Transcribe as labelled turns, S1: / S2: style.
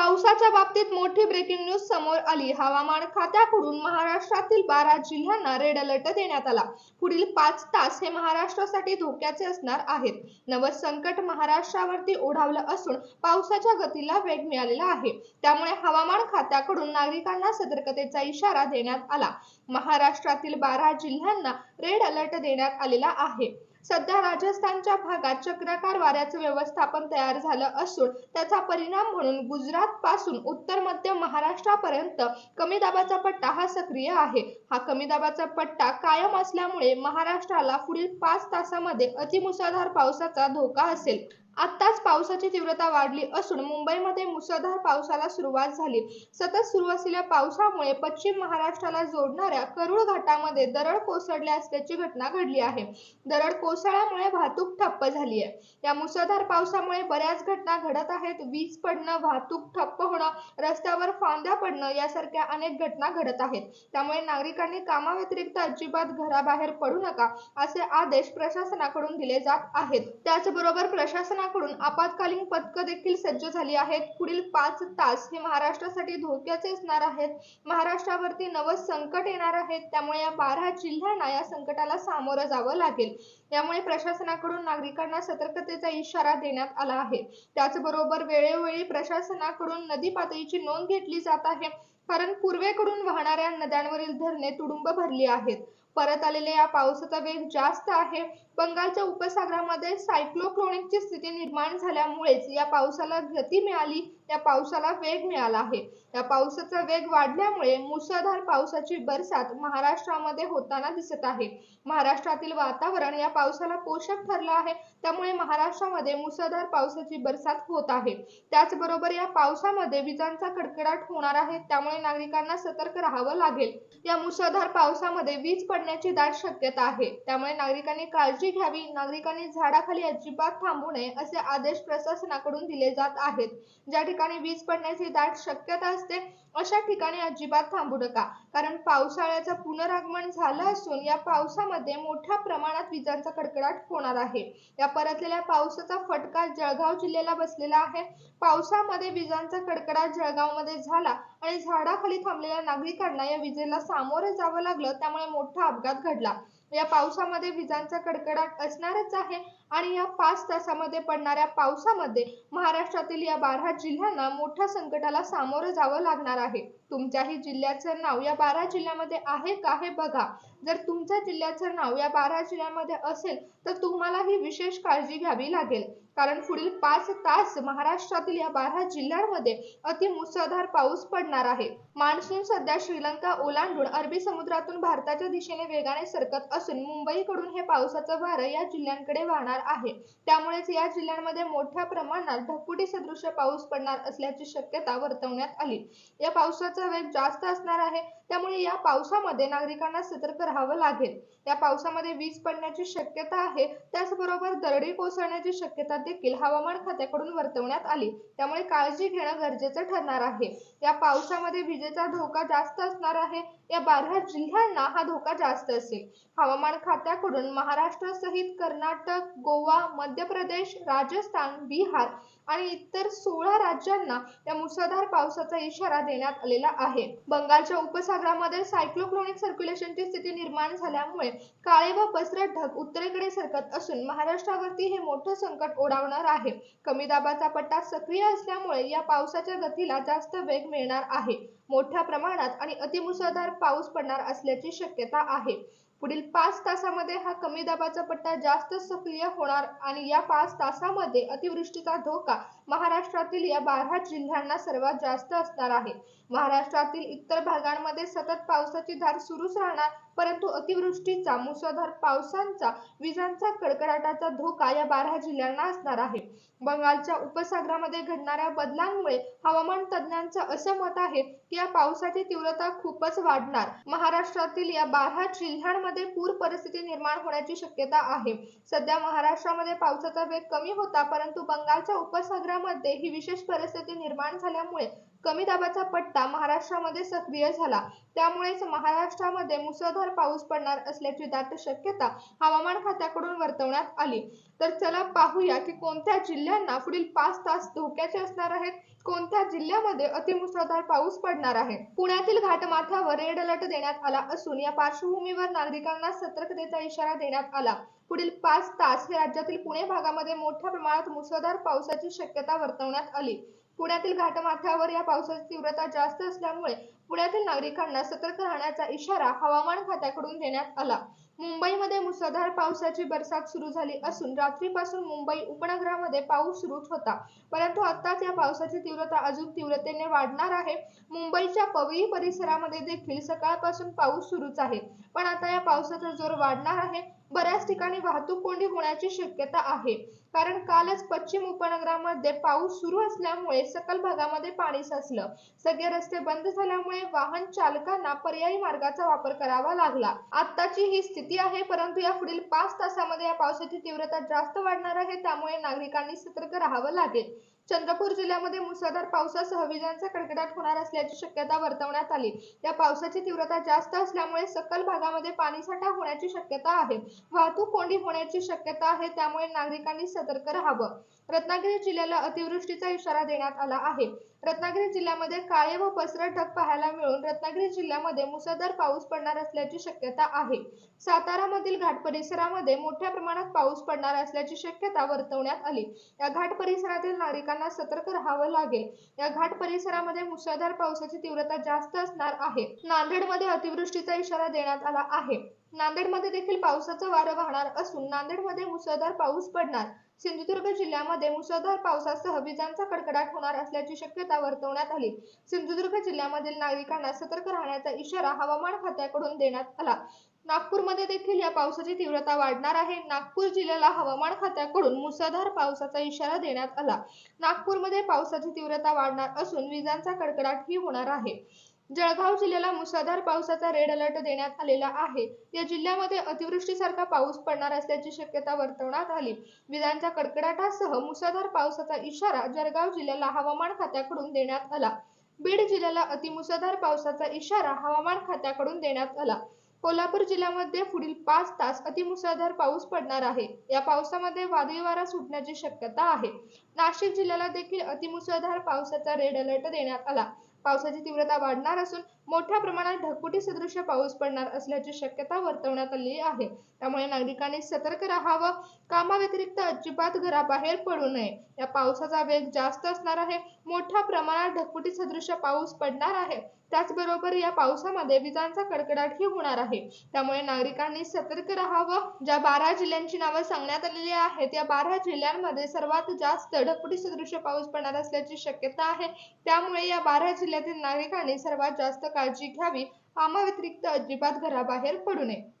S1: पावसाच्या बाबतीत मोठी ब्रेकिंग न्यूज समोर आली. हवामान खात्याकडून महाराष्ट्रातील बारा जिल्ह्यांना रेड अलर्ट देण्यात आला. पुढील पाच तास हे महाराष्ट्रासाठी धोक्याचे असणार आहेत. नवं संकट महाराष्ट्रावरती ओढावलं असून पावसाच्या गतीला वेग मिळालेला आहे. त्यामुळे हवामान खात्याकडून नागरिकांना सतर्कतेचा इशारा देण्यात आला. महाराष्ट्रातील बारा जिल्ह्यांना रेड अलर्ट देण्यात आलेला आहे. सध्या राजस्थानच्या भागात चक्राकार वाऱ्याचं व्यवस्थापन तयार झालं असून त्याचा परिणाम म्हणून गुजरात पासून उत्तर मध्य महाराष्ट्रापर्यंत कमी दाबाचा पट्टा हा सक्रिय आहे. हा कमी दाबाचा पट्टा कायम असल्यामुळे महाराष्ट्राला पुढील पाच तासामध्ये अतिमुसळधार पावसाचा धोका असेल. आत्ताच पावसाची तीव्रता वाढली असून मुंबईमध्ये मुसळधार पावसाला सुरुवात झाली. सतत सुरू असलेल्या पावसामुळे पश्चिम महाराष्ट्राला जोडणाऱ्या करुळ घाटामध्ये दरड कोसळल्या असल्याची घटना घडली आहे. दरड कोसळल्यामुळे वाहतूक ठप्प झाली आहे. या मुसळधार पावसामुळे बऱ्याच घटना घडत आहेत. वीज पडणं वाहतूक ठप्प होणं फांद्या पडणं यासारख्या अनेक घटना घडत आहेत. त्यामुळे नागरिकांनी कामाव्यतिरिक्त अजिबात घराबाहेर पडू नका असे आदेश प्रशासनाकडून दिले जात आहेत. त्याचबरोबर प्रशासनाकडून आपत्कालीन पथकं देखील सज्ज झाली आहेत. पुढील पाच तास हे महाराष्ट्रासाठी धोक्याचे असणार आहेत. महाराष्ट्रावरती नवं संकट येणार आहेत त्यामुळे या बारा जिल्ह्यांना या संकटाला सामोरं जावं लागेल. यामुळे प्रशासनाकडून नागरिकांना सतर्कतेचा इशारा देण्यात आला आहे. त्याचबरोबर वेळोवेळी प्रशासनाकडून नदी पातळीची नोंद घेतली जात आहे. कारण पूर्वेकडून वाहणाऱ्या नद्यांवरील धरणे तुडुंब भरली आहेत. परत आलेल्या या पावसाचा वेग जास्त आहे. बंगालच्या उपसागरामध्ये सायक्लोक्लोनिकची स्थिती निर्माण झाल्यामुळेच या पावसाला गती मिळाली. या पावसाला वेग मिळाला आहे. या पावसाचा वेग वाढल्यामुळे मुसळधार पावसाची बरसात महाराष्ट्रामध्ये होताना दिसत आहे. महाराष्ट्रातील वातावरण या पावसाला पोषक ठरलं आहे. त्यामुळे महाराष्ट्रामध्ये मुसळधार पावसाची बरसात होत आहे. त्याचबरोबर या पावसामध्ये विजांचा कडकडाट होणार आहे. त्यामुळे नागरिकांना सतर्क राहावं लागेल. या मुसळधार पावसामध्ये वीज पडण्याची दाट शक्यता आहे. त्यामुळे नागरिकांनी काळजी घ्यावी. नागरिकांनी झाडाखाली अजिबात थांबू नये असे आदेश प्रशासनाकडून दिले जात आहेत. ज्या ठिकाणी ठिकाणी वीज पडण्याची दाट शक्यता असते अशा ठिकाणी अजिबात थांबू नका. कारण पावसाळ्याचं पुनरागमन झालं असून या पावसामध्ये मोठ्या प्रमाणात विजांचा कडकडाट होणार आहे. या परतलेल्या पावसाचा फटका जळगाव जिल्ह्याला बसलेला आहे. पावसामध्ये विजांचा कडकडाट जळगावमध्ये झाला आणि झाडाखाली थांबलेल्या नागरिकांना या विजेला सामोरे जावं लागलं त्यामुळे मोठा अपघात घडला. या पावसामध्ये विजांचा कडकडाट असणारच आहे. आणि या पाच तासामध्ये पडणाऱ्या पावसामध्ये महाराष्ट्रातील या बारा जिल्ह्यांना मोठ्या संकटाला सामोरं जावं लागणार आहे. तुमच्याही जिल्ह्याचं नाव या बारा जिल्ह्यामध्ये आहे का हे बघा. जर तुमच्या जिल्ह्याचं नाव या बारा जिल्ह्यामध्ये असेल तर तुम्हाला ही विशेष काळजी घ्यावी लागेल. कारण पुढील पाच तास महाराष्ट्रातील या बारा जिल्ह्यांमध्ये अतिमुसळधार पाऊस पडणार आहे. मान्सून सध्या श्रीलंका ओलांडून अरबी समुद्रातून भारताच्या दिशेने वेगाने सरकत असून मुंबईकडून हे पावसाचं वारं या जिल्ह्यांकडे वाहणार आहे. त्यामुळेच या जिल्ह्यांमध्ये मोठ्या प्रमाणात ढगफुटी सदृश पाऊस पडणार असल्याची शक्यता वर्तवण्यात आली. या पावसाचा वेग जास्त असणार आहे त्यामुळे या पावसामध्ये नागरिकांना सतर्क राहावं लागेल. या पावसामध्ये वीज पडण्याची शक्यता आहे त्याचबरोबर दरडी कोसळण्याची शक्यता देखील हवामान खात्याकडून वर्तवण्यात आली. त्यामुळे काळजी घेणं गरजेचं ठरणार आहे. या पावसामध्ये विजेचा धोका जास्त असणार आहे. या बारा जिल्ह्यांना हा धोका जास्त असेल. हवामान खात्याकडून महाराष्ट्रासहित कर्नाटक गोवा मध्य प्रदेश राजस्थान बिहार आणि इतर सोळा राज्यांना या मुसळधार पावसाचा इशारा देण्यात आलेला आहे. बंगालच्या उपसागरामध्ये सायक्लोक्लोनिक सर्क्युलेशनची स्थिती निर्माण झाल्यामुळे काळे व पसरट ढग उत्तरेकडे सरकत असून महाराष्ट्रावरती हे मोठं संकट ओढावणार आहे. कमी दाबाचा पट्टा सक्रिय असल्यामुळे या पावसाच्या गतीला जास्त वेग मिळणार आहे. मोठ्या प्रमाणात आणि अतिमुसळधार पाऊस पडणार असल्याची शक्यता आहे. पुढील पाच तासामध्ये हा कमी दाबाचा पट्टा जास्त सक्रिय होणार आणि या पाच तासामध्ये अतिवृष्टीचा धोका महाराष्ट्रातील या बारा जिल्ह्यांना सर्वात जास्त असणार आहे. महाराष्ट्रातील इतर भागांमध्ये सतत पावसाची धार सुरूच राहणार परंतु अतिवृष्टीचा मुसळधार पावसांचा विजांचा कडकडाटाचा धोका या बारा जिल्ह्यांना असणार आहे. बंगालच्या उपसागरामध्ये घडणाऱ्या बदलांमुळे हवामान तज्ज्ञांचं असं मत आहे की या पावसाची तीव्रता खूपच वाढणार. महाराष्ट्रातील या बारा जिल्ह्यांमध्ये पूर परिस्थिती निर्माण होण्याची शक्यता आहे. सध्या महाराष्ट्रामध्ये पावसाचा वेग कमी होता परंतु बंगालच्या उपसागरामध्ये ही विशेष परिस्थिती निर्माण झाल्यामुळे कमी दाबाचा पट्टा महाराष्ट्रामध्ये सक्रिय झाला. त्यामुळेच महाराष्ट्रामध्ये मुसळधार पाऊस पडणार असल्याची दाट शक्यता हवामान खात्याकडून वर्तवण्यात आली. तर चला पाहूया की कोणत्या जिल्ह्यांना पुढील पाच तास धोक्याचे असणार आहेत? कोणत्या जिल्ह्यामध्ये अतिमुसळधार पाऊस पडणार आहे? पुण्यातील घाटमाथ्यावर रेड अलर्ट देण्यात आला असून या पार्श्वभूमीवर नागरिकांना सतर्कतेचा इशारा देण्यात आला. पुढील पाच तास हे राज्यातील पुणे भागामध्ये मोठ्या प्रमाणात मुसळधार पावसाची शक्यता वर्तवण्यात आली. पुण्यातील घाटमाथ्यावर या पावसाची तीव्रता जास्त असल्यामुळे पुण्यातील नागरिकांना सतर्क राहण्याचा इशारा हवामान खात्याकडून देण्यात आला. मुंबईमध्ये मुसळधार पावसाची बरसात सुरू झाली असून रात्रीपासून मुंबई उपनगरामध्ये पाऊस सुरूच होता. परंतु आताच या पावसाची तीव्रता अजून तीव्रतेने वाढणार आहे. मुंबईच्या पवई परिसरामध्ये देखील सकाळपासून पाऊस सुरूच आहे. पण आता या पावसाचा जोर वाढणार आहे. बऱ्याच ठिकाणी वाहतूक कोंडी होण्याची शक्यता आहे. कारण कालच पश्चिम उपनगरामध्ये पाऊस सुरू असल्यामुळे सकल भागामध्ये पाणी साचलं. सगळे रस्ते बंद झाल्यामुळे वाहन चालकांना पर्यायी मार्गाचा वापर करावा लागला. आत्ताची ही स्थिती आहे परंतु या पुढील पाच तासामध्ये या पावसाची तीव्रता जास्त वाढणार आहे त्यामुळे नागरिकांनी सतर्क राहावं लागेल. चंद्रपूर जिल्ह्यामध्ये मुसळधार पावसासह विजांचा कडकडाट होणार असल्याची शक्यता वर्तवण्यात आली. या पावसाची तीव्रता जास्त असल्यामुळे सकल भागामध्ये पाणीसाठा होण्याची शक्यता आहे. वाहतूक कोंडी होण्याची शक्यता आहे त्यामुळे नागरिकांनी सतर्क राहावं. रत्नागिरी जिल्ह्याला अतिवृष्टीचा इशारा देण्यात आला आहे. रत्नागिरी जिल्ह्यामध्ये काळे व पसरट ढग पाहायला मिळून रत्नागिरी जिल्ह्यामध्ये मुसळधार पाऊस पडणार असल्याची शक्यता आहे. सातारामधील घाट परिसरामध्ये मोठ्या प्रमाणात पाऊस पडणार असल्याची शक्यता वर्तवण्यात आली. या घाट परिसरातील नागरिकांना सतर्क राहावं लागेल. या घाट परिसरामध्ये मुसळधार पावसाची तीव्रता जास्त असणार आहे. नांदेडमध्ये अतिवृष्टीचा इशारा देण्यात आला आहे. नांदेडमध्ये देखील पावसाचं वारं वाहणार असून नांदेडमध्ये मुसळधार पाऊस पडणार. सिंधुदुर्ग जिल्ह्यामध्ये मुसळधार पावसासह विजांचा कडकडाट होणार असल्याची शक्यता वर्तवण्यात आली. सिंधुदुर्ग जिल्ह्यामधील नागरिकांना सतर्क राहण्याचा इशारा हवामान खात्याकडून देण्यात आला. नागपूरमध्ये देखील या पावसाची तीव्रता वाढणार आहे. नागपूर जिल्ह्याला हवामान खात्याकडून मुसळधार पावसाचा इशारा देण्यात आला. नागपूरमध्ये पावसाची तीव्रता वाढणार असून विजांचा कडकडाट ही होणार आहे. जळगाव जिल्ह्याला मुसळधार पावसाचा रेड अलर्ट देण्यात आलेला आहे. या जिल्ह्यामध्ये अतिवृष्टीसारखा पाऊस पडणार असल्याची शक्यता वर्तवण्यात आली. विजांच्या कडकडाटासह मुसळधार पावसाचा इशारा जळगाव जिल्ह्याला हवामान खात्याकडून देण्यात आला. बीड जिल्ह्याला अतिमुसळधार पावसाचा इशारा हवामान खात्याकडून देण्यात आला. कोल्हापूर जिल्ह्यामध्ये पुढील पाच तास अतिमुसळधार पाऊस पडणार आहे. या पावसामध्ये वादळी वारा सुटण्याची शक्यता आहे. नाशिक जिल्ह्याला देखील अतिमुसळधार पावसाचा रेड अलर्ट देण्यात आला. पावसाची तीव्रता वाढणार असून मोठ्या प्रमाणात ढगफुटी सदृश पाऊस पडणार असल्याची शक्यता वर्तवण्यात आली आहे. त्यामुळे नागरिकांनी सतर्क राहावं. कामाव्यतिरिक्त अजिबात घराबाहेर पडू नये. या पावसाचा वेग जास्त असणार आहे. मोठ्या प्रमाणात ढगफुटी सदृश पाऊस पडणार आहे. त्याचबरोबर या पावसामध्ये विजांचा कडकडाटही होणार आहे. त्यामुळे नागरिकांनी सतर्क राहावं. ज्या बारा जिल्ह्यांची नावं सांगण्यात आलेली आहेत या बारा जिल्ह्यांमध्ये सर्वात जास्त ढगफुटी सदृश्य पाऊस पडणार असल्याची शक्यता आहे. त्यामुळे या बारा जिल्ह्यातील नागरिकांनी सर्वात जास्त काळजी घ्यावी. कामाव्यतिरिक्त अजिबात घराबाहेर पडू नये.